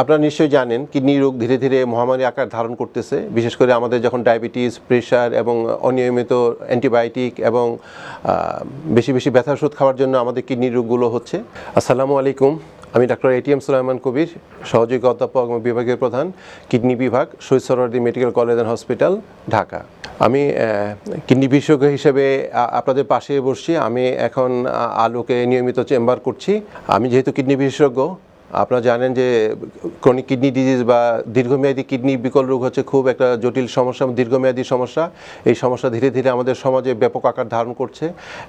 আপনারা নিশ্চয়ই জানেন, কিডনি রোগ ধীরে ধীরে মহামারী আকার ধারণ করতেছে। বিশেষ করে আমাদের যখন ডায়াবেটিস, প্রেশার এবং অনিয়মিত অ্যান্টিবায়োটিক এবং বেশি বেশি ব্যথা ওষুধ খাওয়ার জন্য আমাদের কিডনি রোগগুলো হচ্ছে। আসসালামু আলাইকুম, আমি ডাক্তার এটিএম সুলাইমান কবির, সহযোগী অধ্যাপক এবং বিভাগীয় প্রধান, কিডনি বিভাগ Shaheed Suhrawardy medical college and hospital, Dhaka. আমি কিডনি বিশেষজ্ঞ হিসেবে আপনাদের পাশে বসছি। আমি এখন আলোকে নিয়মিত চেম্বার করছি। আমি যেহেতু কিডনি বিশেষজ্ঞ আপনারা জানেন যে ক্রনিক কিডনি ডিজিজ বা দীর্ঘমেয়াদী কিডনি বিকল রোগ হচ্ছে খুব একটা জটিল সমস্যা, দীর্ঘমেয়াদী সমস্যা। এই সমস্যা ধীরে ধীরে আমাদের সমাজে ব্যাপক আকার ধারণ করছে।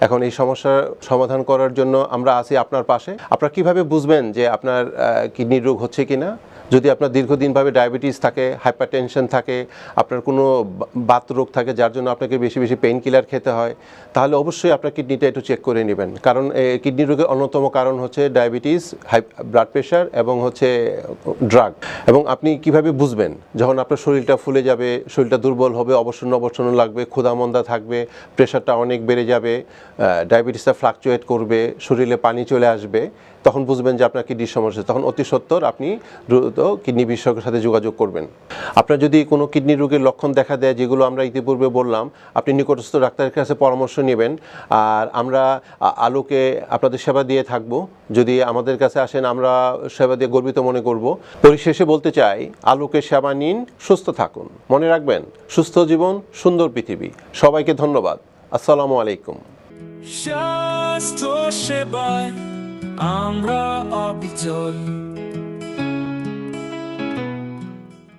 এখন এই সমস্যার সমাধান করার জন্য আমরা আছি আপনার পাশে। আপনারা কীভাবে বুঝবেন যে আপনার কিডনির রোগ হচ্ছে কিনা? যদি আপনার দীর্ঘদিনভাবে ডায়াবেটিস থাকে, হাইপারটেনশন থাকে, আপনার কোনো বাত রোগ থাকে যার জন্য আপনাকে বেশি বেশি পেইন কিলার খেতে হয়, তাহলে অবশ্যই আপনার কিডনিটা একটু চেক করে নেবেন। কারণ কিডনি রোগের অন্যতম কারণ হচ্ছে ডায়াবেটিস, হাই ব্লাড প্রেশার এবং হচ্ছে ড্রাগ এবং আপনি কীভাবে বুঝবেন? যখন আপনার শরীরটা ফুলে যাবে, শরীরটা দুর্বল হবে, অবসন্ন অবসন্ন লাগবে ক্ষুধামন্দা থাকবে প্রেশারটা অনেক বেড়ে যাবে ডায়াবেটিসটা ফ্লাকচুয়েট করবে, শরীরে পানি চলে আসবে, তখন বুঝবেন যে আপনার কিডনির সমস্যা। তখন অতি সত্বর আপনি দ্রুত কিডনি বিশেষজ্ঞের সাথে যোগাযোগ করবেন। আপনার যদি কোনো কিডনি রোগের লক্ষণ দেখা দেয়, যেগুলো আমরা ইতিপূর্বে বললাম, আপনি নিকটস্থ ডাক্তারের কাছে পরামর্শ নেবেন। আর আমরা আলোকে আপনাদের সেবা দিয়ে থাকব। যদি আমাদের কাছে আসেন, আমরা সেবা দিয়ে গর্বিত মনে করব। পরিশেষে বলতে চাই, আলোকে সেবা নিন, সুস্থ থাকুন। মনে রাখবেন, সুস্থ জীবন, সুন্দর পৃথিবী। সবাইকে ধন্যবাদ। আসসালামু আলাইকুম। স্বাস্থ্য সেবায় আমরা অবিচল।